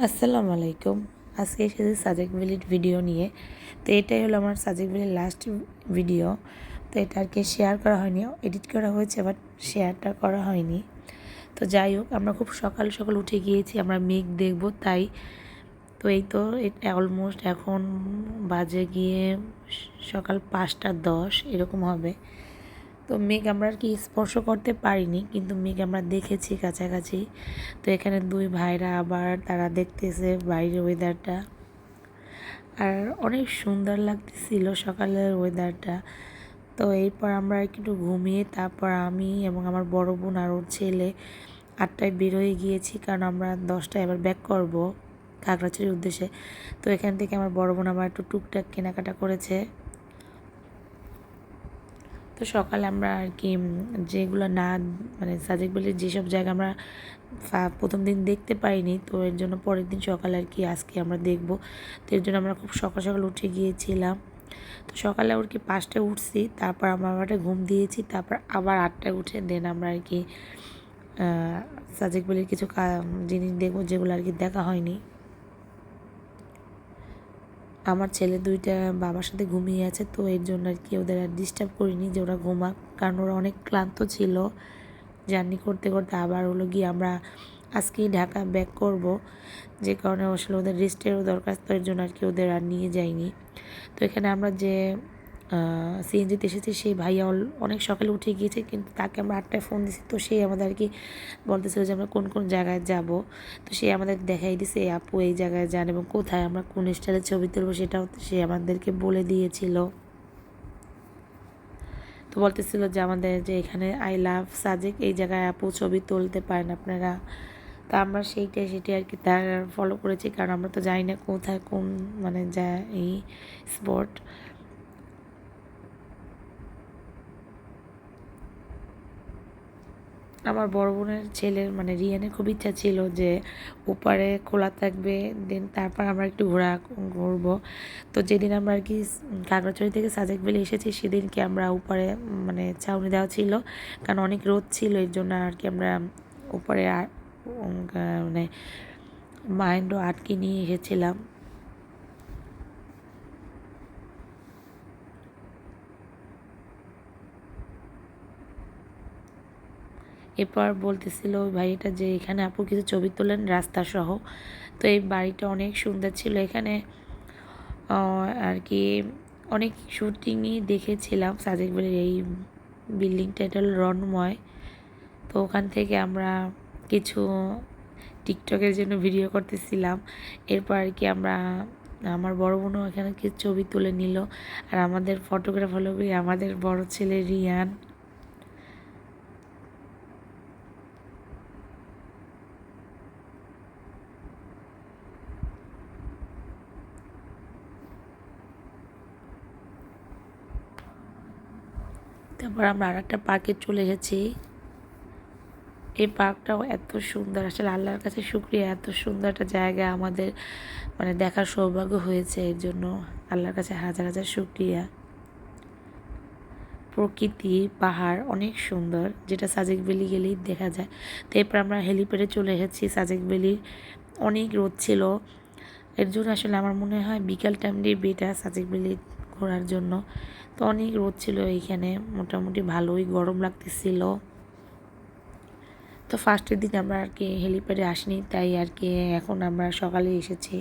আসসালামু আলাইকুম। আজকে এসেছি সাজেক ভ্যালির ভিডিও নিয়ে। তো এটাই হলো আমার সাজেক ভ্যালির লাস্ট ভিডিও তো এটা আর কি শেয়ার করা হয়নি এডিট করা হয়েছে বাট শেয়ারটা করা হয়নি। তো যাই হোক, আমরা খুব সকাল সকাল উঠে গিয়েছি, আমরা মেঘ দেখব, তাই। তো এই তো অলমোস্ট এখন বাজে গিয়ে সকাল পাঁচটা দশ, এরকম হবে। তো মেঘ আমরা আর কি স্পর্শ করতে পারিনি, কিন্তু মেঘ আমরা দেখেছি কাছাকাছি। তো এখানে দুই ভাইরা আবার তারা দেখতেছে বাইরের ওয়েদারটা আর অনেক সুন্দর লাগতেছিল সকালের ওয়েদারটা তো এরপর আমরা একটু ঘুমিয়ে তারপর আমি এবং আমার বড় বোন আর ওর ছেলে আটটায় বেরোয় গিয়েছি, কারণ আমরা দশটায় এবার ব্যাক করব খাগড়াছড়ির উদ্দেশ্যে। তো এখান থেকে আমার বড় বোন আবার একটু টুকটাক কেনাকাটা করেছে। তো সকালে আমরা আর কি যেগুলো না মানে সাজেক বলে যেসব জায়গা আমরা প্রথম দিন দেখতে পাইনি তো এর জন্য পরের দিন সকালে আর কি আজকে আমরা দেখব। তো এর জন্য আমরা খুব সকাল সকাল উঠে গিয়েছিলাম। তো সকালে আর কি পাঁচটায় উঠছি, তারপর আমরা আবার ঘুম দিয়েছি, তারপর আবার আটটায় উঠে দেন আমরা আর কি সাজেক বলে কিছু জিনিস দেখব যেগুলো আর কি দেখা হয়নি। আমার ছেলে দুইটা বাবার সাথে ঘুমিয়ে আছে, তো এর জন্য আর কি ওদের আর ডিস্টার্ব করিনি যে ওরা ঘুমাক। কারণ ওরা অনেক ক্লান্ত ছিল। জার্নি করতে করতে আবার হলো গিয়ে আমরা আজকেই ঢাকা ব্যাক করব। যে কারণে আসলে ওদের রেস্টেরও দরকার, তো এর জন্য আর কি ওদের আর নিয়ে যাইনি। তো এখানে আমরা যে সিএনজিতে এসেছে, সেই ভাইয়া অনেক সকালে উঠে গিয়েছে, কিন্তু তাকে আমরা আটটায় ফোন দিছি। তো সেই আমাদের আর কি বলতেছিল যে আমরা কোন কোন জায়গায় যাব। তো সে আমাদের দেখাই দিছে আপু, এই জায়গায় যান এবং কোথায় আমরা কোন স্টাইলের ছবি তুলবো সেটাও সে আমাদেরকে বলে দিয়েছিল। তো বলতেছিল যে আমাদের যে এখানে আই লাভ সাজেক, এই জায়গায় আপু ছবি তুলতে পারেন আপনারা। তা আমরা সেইটাই, সেটাই আর কি তার ফলো করেছি, কারণ আমরা তো জানি না কোথায়, কোন মানে যা এই স্পট আমার বড় বোনের ছেলের মানে রিয়ানের খুব ইচ্ছা ছিল যে ওপারে খোলা থাকবে দেন তারপর আমরা একটু ঘোরা, ঘুরবো। তো যেদিন আমরা আর কি কাগড়াছড়ি থেকে সাজেক বেলে এসেছি, সেদিনকে আমরা উপরে মানে ছাউনি দেওয়া ছিল। কারণ অনেক রোদ ছিল, এর জন্য আর কি আমরা উপরে মানে মাইন্ডও আটকে নিয়ে এসেছিলাম। এরপর বলতেছিল ওই ভাইটা যে এখানে আপু কিছু ছবি তোলেন রাস্তা সহ তো এই বাড়িটা অনেক সুন্দর ছিল। এখানে আর কি অনেক শুটিংই দেখেছিলাম। সাজেক বাড়ির এই বিল্ডিংটা, এটা হলো রনময় তো ওখান থেকে আমরা কিছু টিকটকের জন্য ভিডিও করতেছিলাম। এরপর আর কি আমরা, আমার বড় বোনও এখানে কিছু ছবি তুলে নিল। আর আমাদের ফটোগ্রাফ হলো আমাদের বড় ছেলে রিয়ান। তারপর আমরা আর একটা পার্কে চলে এসেছি এই পার্কটাও এত সুন্দর। আসলে আল্লাহর কাছে শুক্রিয়া, এত সুন্দর একটা জায়গা আমাদের মানে দেখার সৌভাগ্য হয়েছে এর জন্য। আল্লাহর কাছে হাজার হাজার শুক্রিয়া। প্রকৃতি, পাহাড় অনেক সুন্দর, যেটা সাজেক বেলি গেলেই দেখা যায়। তো এরপর আমরা হেলিপ্যাডে চলে এসেছি সাজেক বেলির অনেক রোদ ছিল। এর জন্য আসলে আমার মনে হয় বিকাল টাইম দিয়ে বেটা সাজেক বেলি ঘোরার জন্য। তো অনেক রোদ ছিল এইখানে, মোটামুটি ভালোই গরম লাগতেছিল। তো ফার্স্টের দিন আমরা আর কি হেলিপ্যাডে আসিনি, তাই আর কি এখন আমরা সকালে এসেছি।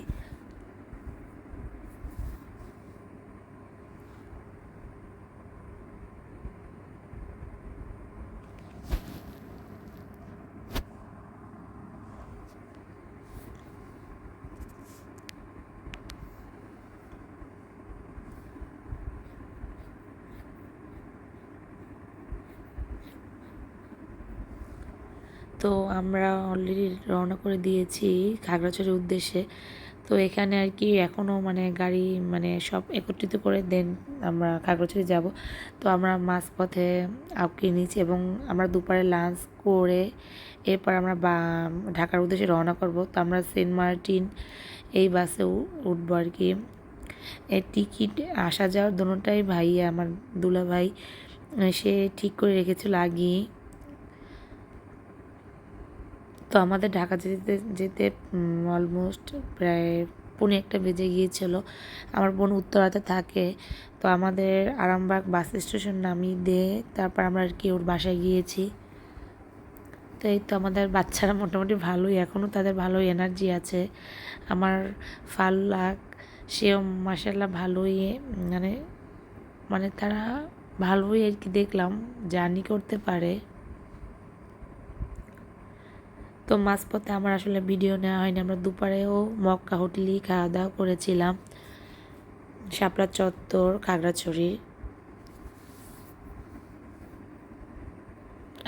তো আমরা অলরেডি রওনা করে দিয়েছি খাগড়াছড়ির উদ্দেশ্যে। তো এখানে আর কি এখনও মানে গাড়ি মানে সব একত্রিত করে দেন আমরা খাগড়াছড়ি যাব। তো আমরা মাঝপথে আউকে নিয়েছি এবং আমরা দুপারে লাঞ্চ করে এরপর আমরা বা ঢাকার উদ্দেশ্যে রওনা করব। তো আমরা সেন্ট মার্টিন এই বাসে উঠবো আর কি। এর টিকিট আসা যাওয়ার দুটাই ভাই আমার দুলা ভাই সে ঠিক করে রেখেছিল আগেই। তো আমাদের ঢাকা যেতে যেতে অলমোস্ট প্রায় পৌনে একটা বেজে গিয়েছিল। আমার বোন উত্তরাতে থাকে, তো আমাদের আরামবাগ বাস স্টেশন নামিয়ে দিয়ে তারপর আমরা আর কি ওর বাসায় গিয়েছি। তো এই তো আমাদের বাচ্চারা মোটামুটি ভালোই এখনও তাদের ভালোই এনার্জি আছে। আমার ফাল্লাক সেও মাসাল্লাহ ভালোই মানে মানে তারা ভালোই আর কি দেখলাম জার্নি করতে পারে। তো মাঝপথে আমার আসলে ভিডিও নেওয়া হয়নি। আমরা দুপুরেও মক্কা হোটেলেই খাওয়া দাওয়া করেছিলাম। শাপলা চত্বর, খাগড়াছড়ি।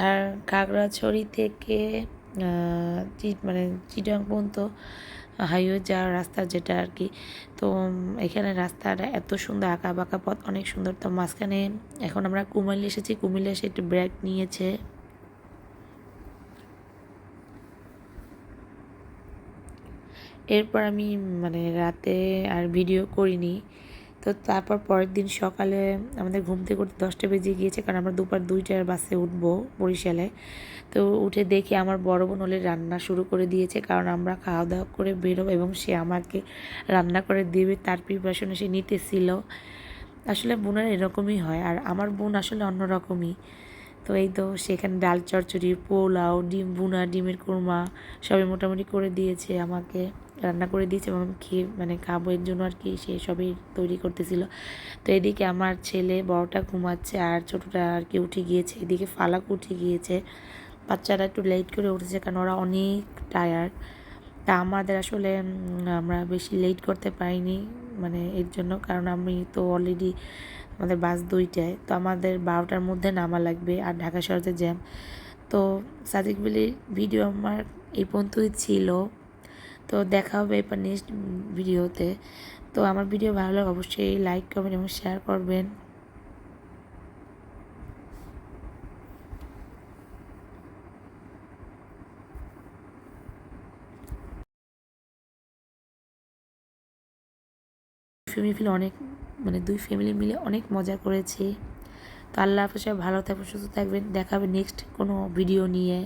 আর খাগড়াছড়ি থেকে মানে চিটাং পর্যন্ত হাইওয়ে যাওয়ার রাস্তা যেটা আর কি। তো এখানে রাস্তাটা এত সুন্দর আঁকা বাঁকা পথ, অনেক সুন্দর। তো মাঝখানে এখন আমরা কুমিল্লা এসেছি। কুমিল্লা এসে একটু ব্রেক নিয়েছে। এরপর আমি মানে রাতে আর ভিডিও করিনি। তো তারপর পরের দিন সকালে আমাদের ঘুম থেকে উঠতে দশটা বেজে গিয়েছে, কারণ আমরা দুপুর দুইটার বাসে উঠবো বরিশালে। তো উঠে দেখি আমার বড় বোন হলে রান্না শুরু করে দিয়েছে, কারণ আমরা খাওয়া দাওয়া করে বেরোবো এবং সে আমাকে রান্না করে দেবে, তার প্রিপারেশনে সে নিতেছিল। আসলে বোনের এরকমই হয়, আর আমার বোন আসলে অন্যরকমই। তো এই তো সেখানে ডাল চচ্চড়ি, পোলাও, ডিম বুনা ডিমের কুরমা সবই মোটামুটি করে দিয়েছে আমাকে। রান্না করে দিয়েছে এবং খেয়ে মানে খাব এর জন্য আর কি সে সবই তৈরি করতেছিল। তো এদিকে আমার ছেলে বড়টা ঘুমাচ্ছে আর ছোটোটা আর কি উঠে গিয়েছে। এদিকে ফালাক উঠে গিয়েছে। বাচ্চারা একটু লেট করে উঠেছে কারণ ওরা অনেক টায়ার্ড তা আমাদের আসলে আমরা বেশি লেট করতে পারিনি মানে এর জন্য কারণ আমি তো অলরেডি আমাদের বাস দুইটায়, তো আমাদের বারোটার মধ্যে নামা লাগবে আর ঢাকা শহরে জ্যাম। তো সাদিক বিলির ভিডিও আমার এই পর্যন্তই ছিল। তো দেখা হবে এরপর নেক্সট ভিডিওতে। তো আমার ভিডিও ভালো লাগে অবশ্যই লাইক করবেন এবং শেয়ার করবেন। ফ্যামিলি অনেক মানে দুই ফ্যামিলি মিলে অনেক মজা করেছি। তো আল্লাহ হাফেজ ভালো থাকবেন, সুস্থ থাকবেন। দেখাবে নেক্সট কোনো ভিডিও নিয়ে।